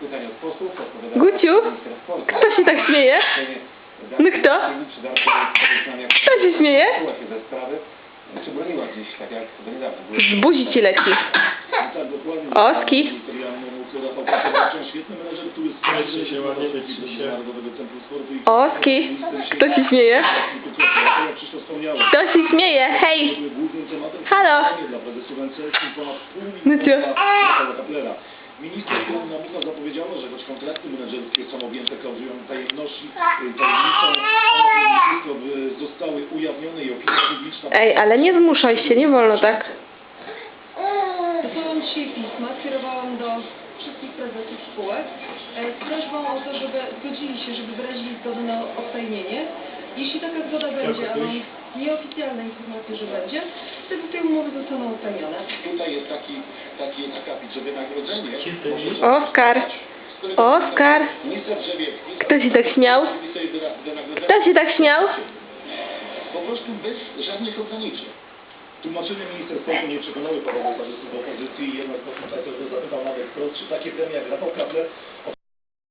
pytań od posłów. odpowiada Guciu? minister sportu. Kto się tak śmieje? No kto? Kto się śmieje? Się ze sprawy, czy broniła gdzieś, tak jak do niedawna. Były- Z buzi ci leci. Tak, dokładnie. Oski. Ministerialny mówcy Rafał Patryczek, świetny menedżer, który sprawdzi się ładnie Narodowego Centrum Sportu i Oski. Kto się śmieje? Jak Krzysztof Kto się śmieje? Hej! były głównym tematem Halo. dla ponad pół No miliona co? Rafała Kaplera. Minister Joanna Mucha zapowiedziała, że choć kontrakty menedżerskie są objęte klauzulą tajemności, y, tajemnicą, one tylko by zostały ujawnione i opinia publiczna Ej, ale nie zmuszaj się, nie wolno tak. Wysłałam dzisiaj pisma, skierowałam do wszystkich prezesów spółek e, z prośbą o to, żeby zgodzili się, żeby wyrazili zgodę na odtajnienie. Jeśli taka zgoda będzie, a mam nieoficjalne informacje, że będzie, wtedy te umowy zostaną odtajnione. Tutaj jest taki, taki akapit, że wynagrodzenie Oskar. Oskar. Kto się tak śmiał? Kto się tak śmiał? po prostu bez żadnych ograniczeń. Tłumaczenie minister sportu nie przekonały parlamentarzystów opozycji, jednak poseł zapytał nawet wprost, czy takie premie jak Rafał Kapler